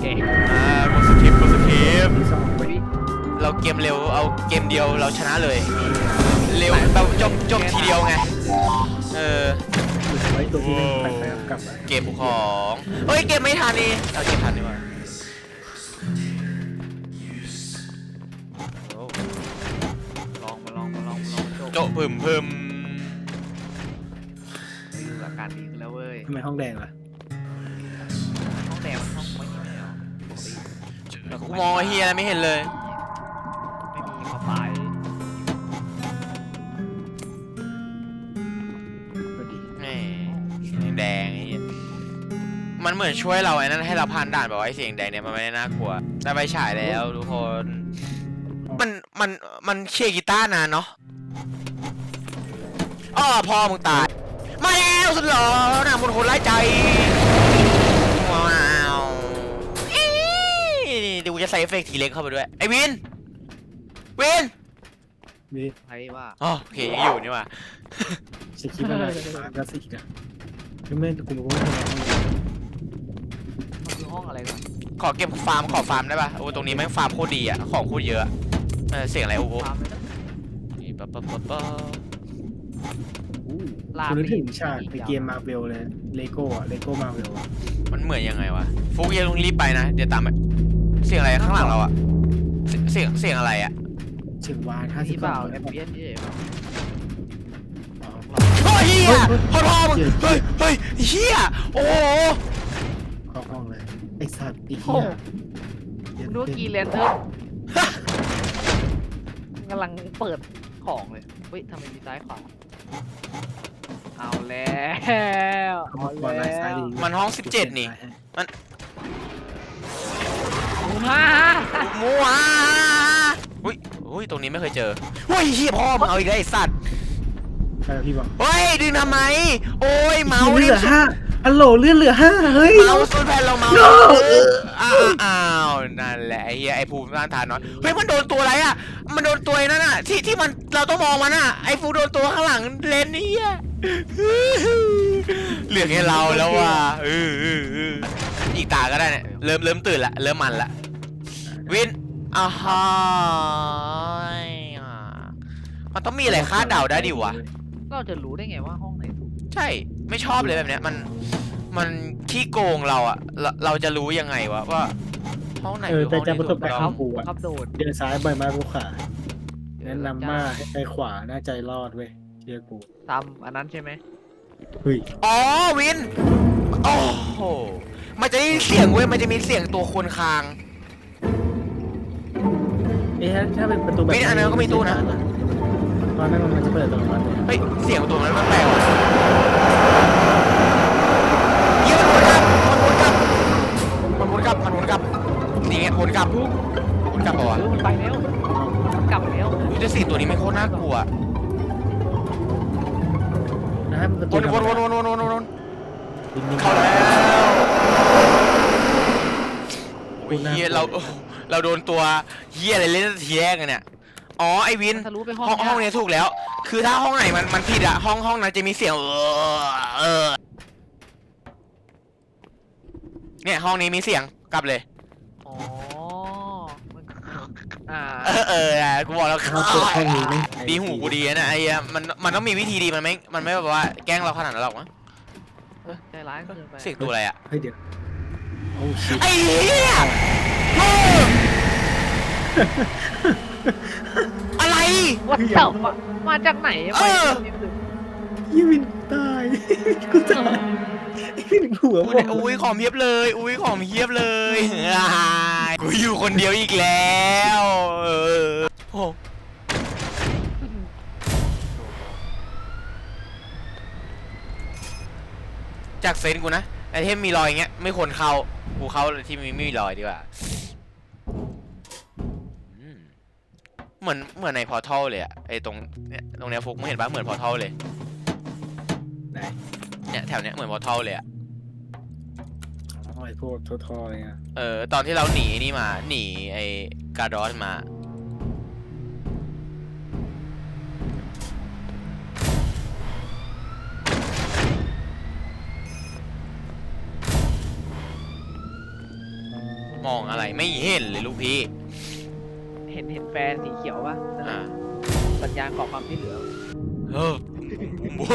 เก่งอ่ากดสกิปกดสกิปที่สองไปเราเกมเร็วเอาเกมเดียวเราชนะเลย เร็วแบบจบจบทีเดียวไง เออ ไว้ตัวที่หนึ่งไปไปกลับมาเกมของเฮ้ย เกมไม่ทันนี่เอาเกมทันดีกว่าโอ้ลองมาลองมาลองมาลองมาโจะพึมพึมดูอาการดีขึ้นแล้วเว้ยทำไมห้องแดงล่ะ กูมองไอ้เฮียอะไรไม่เห็นเลย ไม่มีเข้าไปก็ดีแหมแดงไอ้เหี้ยมันเหมือนช่วยเราไอ้นั่นให้เราผ่านด่านแบบว่าไอ้เสียงแดงเนี่ยมันไม่ได้น่ากลัวได้ไปฉายแล้วทุกคน มันมันมันเคลียร์กีตาร์นานเนาะอ้อพ่อมึงตาย มาแล้วสุดหล่อหน้ามนต์คนร้ายใจ เดี๋ยวกูจะใส่เอฟเฟกต์ทีเล็กเข้าไปด้วย ไอ้วิน วินมีใครว่าอ๋อโอเคยังอยู่นี่หว่าสคริปต์อะไรมาก็สิกอะไม่ไม่กูไม่รู้ว่าทำไมห้องแดงมันคือห้องอะไรก่อนขอเก็บฟาร์มขอฟาร์มได้ป่ะ โอ้ตรงนี้แม่งฟาร์มโคตรดีอะของโคตรเยอะอะเออเสียงอะไรโอ้โหฟาร์มเลยนะนี่ปั๊บปั๊บปั๊บปั๊บลาคุณนึกถึงปีกฉากในเกมมาเวลเลยเลโก้อะเลโก้มาเวลอะมันเหมือนยังไงวะฟุกยังต้องรีบไปนะ เดี๋ยวตามไปเสียงอะไรข้างหลังเราอะเสียเสียงเสียงอะไรอะเชิงวานห้าสิบนี่สเปอล่างแอมเบียนเฉยโอ้ยเฮียพ่อพ่อมึงเฮ้ยเฮ้ยเฮียโอ้โหเข้าห้องเลยไอสัตว์อีกโอ้เหี้ยดูว่ากีเลนเตอร์กำลังเปิดของเลยเฮ้ยทำไมมีซ้ายขวาเอาแล้วเอามาบอลลายซ้ายดีมันห้องสิบเจ็ดนี่ ฮ่ามัวอุ้ยอุ้ยตรงนี้ไม่เคยเจอเฮ้ยเฮียพ่อมึงเอาอีกแล้วไอ้สัตว์ใช่พี่บอกเฮ้ยดึงทำไม โอ้ยเมาส์เลื่อนเหลือห้าฮัลโหลเลื่อนเหลือห้าเฮ้ย เมาส์สุดแผ่นเราเมาส์อ้าวอ้าวนั่นแหละไอ้เหี้ยไอ้ภูมิต้านทานนอยเฮ้ยมันโดนตัวอะไรอะ มันโดนตัวนั่นอะที่ที่มันเราต้องมองมันอะไอ้ฟูโดนตัวข้างหลังเลนนี่อะเหลือแค่เราแล้วว่ะเออเออเอออีกตาก็ได้เนี่ยเริ่มเริ่มตื่นละเริ่มมันละ วินอ้าวฮ่ายอะมันต้องมีอะไรคาดเดาได้ดิวะ เราจะรู้ได้ไงว่าห้องไหนถูกใช่ ไม่ชอบเลยแบบเนี้ย มัน มันขี้โกงเราอะเราเราจะรู้ยังไงวะว่าห้องไหนเออคือแต่ห้องจากที่ประสถูบกการณ์ต้องของกูอะครับโดดเดินซ้ายใบไม้กูขวาแนะนำมากให้ไปขวาน่าใจรอดเว้ยเชื่อกูทำอันนั้นใช่ไหมเฮ้ยอ๋อวิน โอ้โห มันจะได้ยินเสียงเว้ย มันจะมีเสียงตัวคนคาง เอ๊ะถ้าเป็นประตูแบบเฮ้ยอันนั้นก็มีตู้นะเพราะนั่นมันจะเปิดอัตโนมัติเลยเฮ้ย เสียงตัวนั้นมันแปลกว่ะเยี่ยมันวนกลับมันวนกลับมันวนกลับมันวนกลับนี่ไงวนกลับวนกลับเอปะวะอมันไปแล้วมันกลับแล้วอุ๊ยแต่สิ่งตัวนี้ไม่โคตรน่ากลัวนะฮะประวตูนวนวนวนวนวนวนนิ่งๆเข้าแล้วโอ้ยเฮียเรา เราโดนตัวเฮียอะไรเล่นทีแรกอะเนี่ยอ๋อไอวินทะลุไปห้องห้องห้องเนี้เนี้ยถูกแล้ว คือถ้าห้องไหนมันมันผิดอะห้องห้องนั้นจะมีเสียงเออเออเนี่ยห้องนี้มีเสียงกลับเลย อ๋อมันอ่าเออเอออะกูบอกแล้วห้องเปิดห้องนี้ไม่ดีหูกูดีนะไอ้เหี้ยมันมันต้องมีวิธีดีมันไม่ มันไม่แบบว่าแกล้งเราขนาดนั้นหรอกมั้งเออใจร้ายเกินไปเสียงตัวอะไรอะเฮ้ยเดี๋ยวโอ้ชิไอ้เหี้ยโอ้ อะไร วัดเจ้ามามาจากไหนเออ ยี่วินตายกูตายหัวอุ้ยอุ้ยของเพียบเลย อุ้ยของเพียบเลยอ่ากูอยู่คนเดียวอีกแล้วเออโอ้จากเซนส์กูนะไอเทมมีรอยอย่างเงี้ยไม่ควรเข้ากูเข้าที่มีไม่มีรอยดีกว่า เหมือนเหมือนในพอร์ทัลเลยอะไอตรงเนี่ยตรงเนี้ยฟุกไม่เห็นปะเหมือนพอร์ทัลเลยไหนเนี่ยแถวเนี้ยเหมือนพอร์ทัลเลยอะอ๋อไอ้พวกทอๆอะไรเงี้ยเออตอนที่เราหนีนี่มาหนีไอ้การ์ดอสมาอมองอะไรไม่เห็นเลยลูกพี่เห็นเห็นแฟนสีเขียวป่ะนั่นอ่า น่ะสัญญาณขอความช่วยเหลือ เออบัว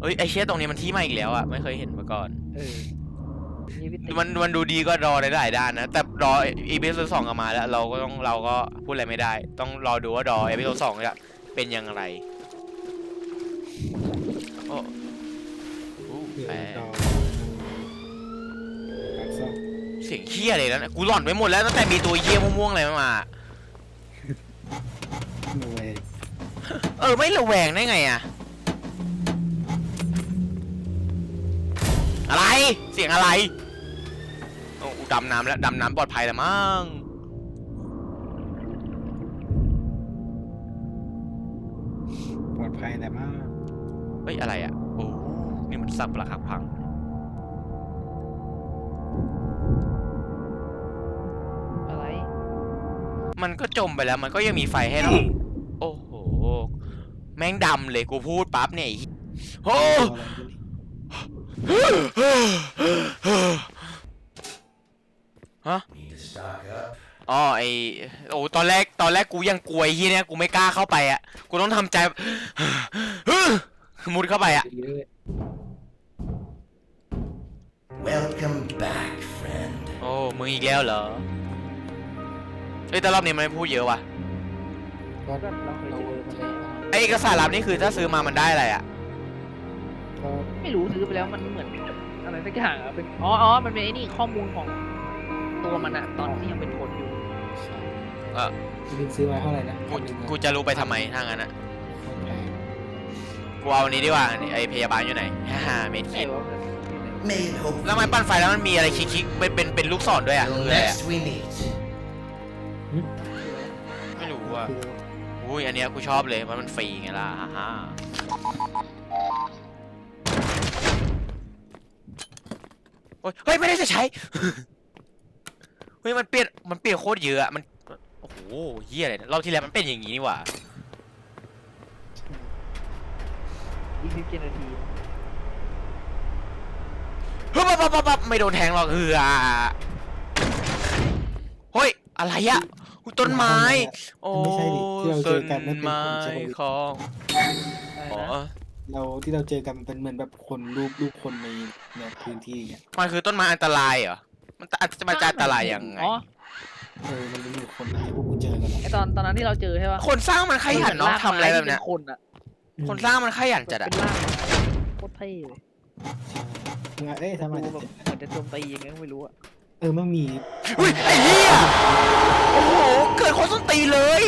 เอ้ยไอเชี่ยตรงนี้มันที่ใหม่อีกแล้วอะไม่เคยเห็นมาก่อน เออนี่พี่ติ๊กมันมันดูดีก็รอได้หลายด้านนะ แต่รออีพีโซดสองกลับมาแล้ว เราก็ต้องเราก็พูดอะไรไม่ได้ ต้องรอดูว่าดออีพีโซดสองจะเป็นยังไงโอ้โอ้เดี๋ยวแปลดอก สียงเคี้ยเลยนะกูหลอนไปหมดแล้วตั้งแต่มีตัวเยี่ยม่วงๆอะไรมา หน่วยเออไม่ระแวงได้ไงอะอะไรเสียงอะไรโอ้กูดำน้ำแล้วดำน้ำปลอดภัยแล้วมั้งปลอดภัยแต่มากเฮ้ยอะไรอะโอ้นี่มันสับประคักพัง มันก็จมไปแล้ว มันก็ยังมีไฟให้เรา โอ้โห แม่งดำเลยกูพูดปั๊บเนี่ยไอ้เหี้ยโอ้ฮะ อ๋อไอโอ้ตอนแรกตอนแรกกูยังกลัวไอ้ที่เนี่ยกูไม่กล้าเข้าไปอะ กูต้องทำใจ มุดเข้าไปอะ Welcome back, friend. โอ้มึงอีกแล้วเหรอ เอ้ยแต่รอบนี้มันไม่พูดเยอะว่ะก็ก็เราเคยเจอมาแล้วไอเอกสารลับนี่คือถ้าซื้อมามันได้อะไรอะก็ไม่รู้ซื้อไปแล้วมันเหมือนอะไรสักอย่างอะเป็นอ๋ออ๋อมันเป็นไอ้นี่ข้อมูลของตัวมันอะตอนที่ยังเป็นคนอยู่ใช่เออคุณซื้อมาเท่าไหร่นะกูกูจะรู้ไปทำไมถ้างั้นอะโคตรแพงกูเอาอันนี้ดีกว่าไอพยาบาลอยู่ไหนฮ่าเมดไหนคิดวะ May it hope แล้วมันปั้นไฟแล้วมันมีอะไรคลิกๆเป็นเป็นเป็นลูกศรด้วยอะ till คืออะไรอะ next we meet. ไม่รู้อะคืออุ้ยอันเนี้ยกูชอบเลยมันมันฟรีไงล่ะฮ่าฮ่าโอ๊ยเฮ้ยไม่ได้จะใช้ เฮ้ยมันเปลี่ยนมันเปลี่ยนโคตรเยอะอะมันโอ้โหเฮียอะไรเนี่ยรอบที่แล้วมันเป็นอย่างนี้นี่หว่ายี่สิบเจ็ดนาทีเฮ้ยปั๊บปั๊บปั๊บปั๊บไม่โดนแทงหรอกเฮือเฮ้ยอะไรอะ อุ๊ยต้นไม้ โอ้ไม่ใช่ดิที่เราเจต้อนกันนั่นเป็นไม้คนใช่ไหมของอะไรอ๋อนะเราที่เราเจอกันเป็นเหมือนแบบคนรูปรูปคนในในพื้นที่เงี้ยมันคือต้นไม้อันตรายเหรอมันจะจะมาจะอันตรายยังไง อ๋อเออมันมีคนที่พวกกูเจอกันอะไอตอนตอนนั้นที่เราเจอใช่ปะคนสร้างมันขยันเนาะทำอะไรแบบเนี้ยป็คนอะคนสร้างมันขยันจัดอะเป็นร่างโคตรเท่เลยใช่มึงอะเอ้ยทำไมดูจะแบบเจ็บเหมือนจะโจมตียังไงก็ไม่รู้อะ เออมันมีอุ้ยไอ้เหี้ยโอ้โหเกิดคนส้นตีนเลย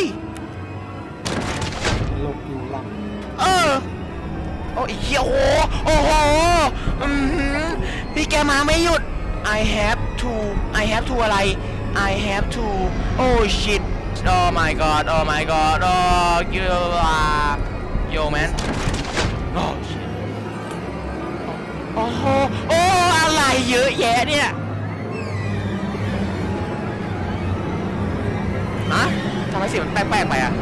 ลบอยู่หลังเออโอ้ยเหี้ยโอ้โหโอ้โหอือหือพี่แกมาไม่หยุด I have to I have to อะไร I have to oh shit oh my god oh my god oh you are yo man oh shit โอ้โหโอ้อะไรเยอะแยะเนี่ย ทำไมเสียงมันแปลกๆไปอะ